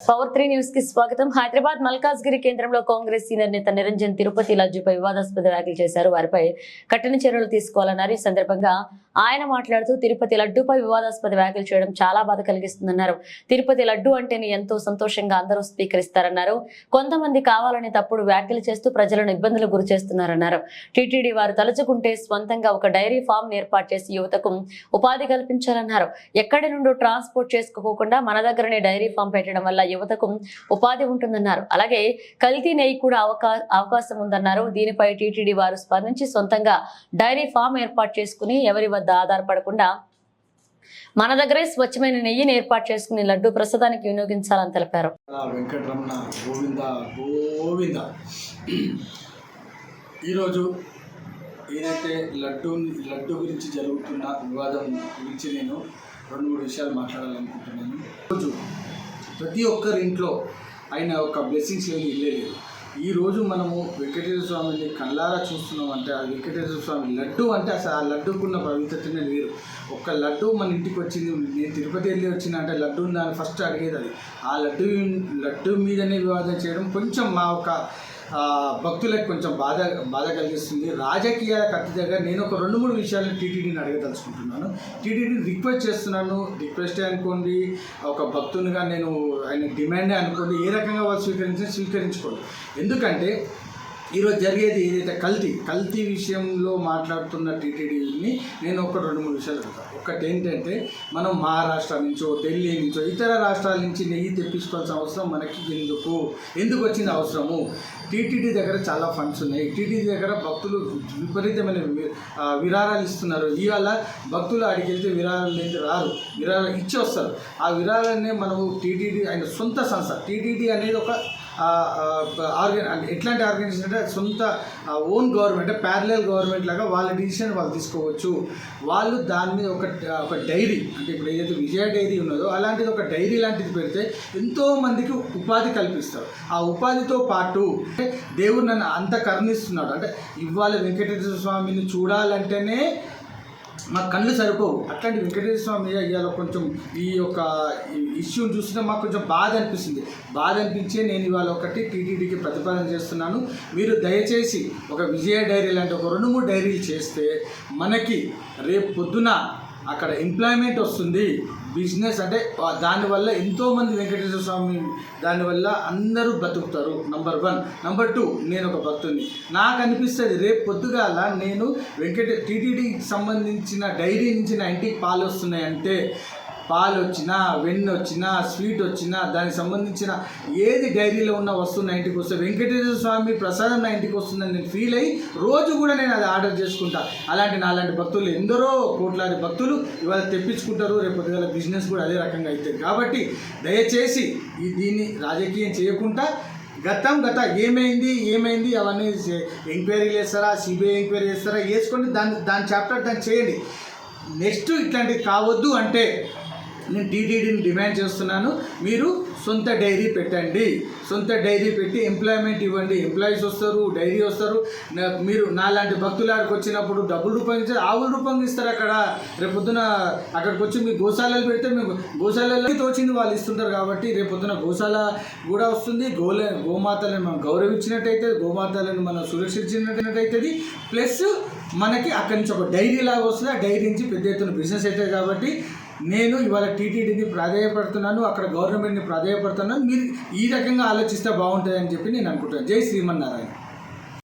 Power three న్యూస్కి స్వాగతం. హైదరాబాద్ మల్కాజ్గిరి కేంద్రంలో కాంగ్రెస్ సీనియర్ నేత నిరంజన్ తిరుపతి లజ్జుపై వివాదాస్పద వ్యాఖ్యలు చేశారు. వారిపై కఠిన చర్యలు తీసుకోవాలన్నారు. ఈ సందర్భంగా ఆయన మాట్లాడుతూ తిరుపతి లడ్డూపై వివాదాస్పద వ్యాఖ్యలు చేయడం చాలా బాధ కలిగిస్తుందన్నారు. తిరుపతి లడ్డు అంటేనే ఎంతో సంతోషంగా అందరూ స్వీకరిస్తారన్నారు. కొంతమంది కావాలని తప్పుడు వ్యాఖ్యలు చేస్తూ ప్రజలను ఇబ్బందులు గురి చేస్తున్నారన్నారు. టీటీడీ వారు తలుచుకుంటే స్వంతంగా ఒక డైరీ ఫామ్ ఏర్పాటు చేసి యువతకు ఉపాధి కల్పించాలన్నారు. ఎక్కడి నుండి ట్రాన్స్పోర్ట్ చేసుకోకుండా మన దగ్గరనే డైరీ ఫామ్ పెట్టడం వల్ల యువతకు ఉపాధి ఉంటుందన్నారు. అలాగే కల్తీ నెయ్యి కూడా అవకాశం ఉందన్నారు. దీనిపై టీటీడీ వారు స్పందించి సొంతంగా డైరీ ఫామ్ ఏర్పాటు చేసుకుని ఎవరి వద్ద ఆధారపడకుండా మన దగ్గరే స్వచ్ఛమైన నెయ్యిని ఏర్పాటు చేసుకుని లడ్డు ప్రస్తుతానికి వినియోగించాలని తెలిపారు. వెంకటరమణ గోవింద గోవింద. ఈరోజు ఏదైతే లడ్డు లడ్డు గురించి జరుగుతున్న వివాదం గురించి నేను రెండు మూడు విషయాలు మాట్లాడాలనుకుంటున్నాను. ఈరోజు ప్రతి ఒక్కరి ఇంట్లో ఆయన ఒక బ్లెస్సింగ్స్ ఏమి ఇల్లేదు ఈ ఈరోజు మనము వెంకటేశ్వర స్వామిని కళ్ళారా చూస్తున్నాం అంటే ఆ వెంకటేశ్వర స్వామి లడ్డు అంటే అసలు ఆ లడ్డుకున్న పవిత్రతనే వేరు. ఒక్క లడ్డు మన ఇంటికి వచ్చింది నేను తిరుపతి వెళ్ళి వచ్చిన అంటే లడ్డు ఉందని ఫస్ట్ అడిగేది అది. ఆ లడ్డు లడ్డు మీదనే వివాదం చేయడం కొంచెం మా ఒక భక్తులకు కొంచెం బాధ బాధ కలిగిస్తుంది. రాజకీయాల కత్తి దగ్గర నేను ఒక రెండు మూడు విషయాలను టీటీడీని అడగదలుచుకుంటున్నాను. టీటీడీని రిక్వెస్ట్ చేస్తున్నాను రిక్వెస్టే అనుకోండి ఒక భక్తునిగా నేను ఆయన డిమాండే అనుకోండి ఏ రకంగా వాళ్ళు స్వీకరించినా స్వీకరించుకోండి ఎందుకంటే ఈరోజు జరిగేది ఏదైతే కల్తీ కల్తీ విషయంలో మాట్లాడుతున్న టీటీడీని నేను ఒక రెండు మూడు విషయాలు చెప్తాను. ఒకటి ఏంటంటే మనం మహారాష్ట్ర నుంచో ఢిల్లీ నుంచో ఇతర రాష్ట్రాల నుంచి నెయ్యి తెప్పించుకోవాల్సిన అవసరం మనకి ఎందుకు? ఎందుకు వచ్చింది అవసరము? టీటీడీ దగ్గర చాలా ఫండ్స్ ఉన్నాయి. టీటీడీ దగ్గర భక్తులు విపరీతమైన విరారాలు విరాళాలు ఇస్తున్నారు. ఇవాళ భక్తులు అడిగి వెళ్తే విరాళాలు అయితే రారు. విరాళాలు ఇచ్చి వస్తారు ఆ విరాళాన్ని మనము టీటీడీ ఆయన సొంత సంస్థ. టీటీడీ అనేది ఒక ఆర్గన్ ఎట్లాంటి ఆర్గనైజేషన్ అంటే సొంత ఓన్ గవర్నమెంట్ ప్యారలల్ గవర్నమెంట్ లాగా వాళ్ళ డిసిషన్ వాళ్ళు తీసుకోవచ్చు. వాళ్ళు దాని మీద ఒక ఒక డైరీ అంటే ఇప్పుడు ఏదైతే విజయ డైరీ ఉన్నదో అలాంటిది ఒక డైరీ లాంటిది పెడితే ఎంతో మందికి ఉపాధి కల్పిస్తారు. ఆ ఉపాధితో పాటు అంటే దేవుడు నన్ను అంత కరుణిస్తున్నాడు. అంటే ఇవాళ వెంకటేశ్వర స్వామిని చూడాలంటేనే మా కళ్ళు సరిపోవు. అట్లాంటి వెంకటేశ్వర స్వామి మీద ఇవాళ కొంచెం ఈ యొక్క ఇష్యూని చూస్తుంటే మాకు కొంచెం బాధ అనిపిస్తుంది. బాధ అనిపించే నేను ఇవాళ ఒకటి టీటీడీకి ప్రతిపాదన చేస్తున్నాను. మీరు దయచేసి ఒక విజయ డైరీ లాంటి ఒక రెండు మూడు డైరీలు చేస్తే మనకి రేపు పొద్దున అక్కడ ఎంప్లాయ్మెంట్ వస్తుంది. బిజినెస్ అంటే దానివల్ల ఎంతోమంది వెంకటేశ్వర స్వామి దానివల్ల అందరూ బతుకుతారు. నంబర్ వన్ నంబర్ టూ నేను ఒక భక్తుని నాకు అనిపిస్తుంది రేపు పొద్దుగాల నేను వెంకట టీటీడీకి సంబంధించిన డైరీ నుంచి నా ఇంటికి పాలు వస్తున్నాయంటే పాలు వచ్చినా వెన్ను వచ్చినా స్వీట్ వచ్చినా దానికి సంబంధించిన ఏది డైరీలో ఉన్న వస్తువు నా ఇంటికి వస్తే వెంకటేశ్వర స్వామి ప్రసాదం నా ఇంటికి వస్తుందని నేను ఫీల్ అయ్యి రోజు కూడా నేను అది ఆర్డర్ చేసుకుంటా. అలాంటి నాలాంటి భక్తులు ఎందరో కోట్లాది భక్తులు ఇవాళ తెప్పించుకుంటారు రేపు పొద్దుగాల బిజినెస్ కూడా అదే రకంగా అవుతుంది కాబట్టి దయచేసి ఈ దీన్ని రాజకీయం చేయకుండా గతం గత ఏమైంది ఏమైంది అవన్నీ ఎంక్వైరీ చేస్తారా సిబిఐ ఎంక్వైరీ చేస్తారా వేసుకోండి దాన్ని దాని చాప్టర్ దాన్ని చేయండి. నెక్స్ట్ ఇట్లాంటివి కావద్దు అంటే నేను టీటీడీని డిమాండ్ చేస్తున్నాను. మీరు సొంత డైరీ పెట్టండి. సొంత డైరీ పెట్టి ఎంప్లాయ్మెంట్ ఇవ్వండి. ఎంప్లాయీస్ వస్తారు డైరీ వస్తారు. మీరు నాలాంటి భక్తులకి వచ్చినప్పుడు డబ్బులు రూపాయలు ఆవుల రూపంగా ఇస్తారు అక్కడ. రేపు పొద్దున అక్కడికి వచ్చి మీ గోశాలలు పెడితే మేము గోశాలలో తోచింది వాళ్ళు ఇస్తుంటారు కాబట్టి రేపు పొద్దున గోశాల కూడా వస్తుంది. గోల గోమాతలను మనం గౌరవించినట్టయితే గోమాతలను మనం సురక్షించినట్టయితుంది. ప్లస్ మనకి అక్కడి నుంచి ఒక డైరీ లాగా వస్తుంది. ఆ డైరీ నుంచి పెద్ద ఎత్తున బిజినెస్ అవుతుంది కాబట్టి నేను ఇవాళ టీటీడీని ప్రాధాయపడుతున్నాను అక్కడ గవర్నమెంట్ని ప్రాధాయపడుతున్నాను. మీరు ఈ రకంగా ఆలోచిస్తే బాగుంటుంది అని చెప్పి నేను అనుకుంటున్నాను. జై శ్రీమన్నారాయణ.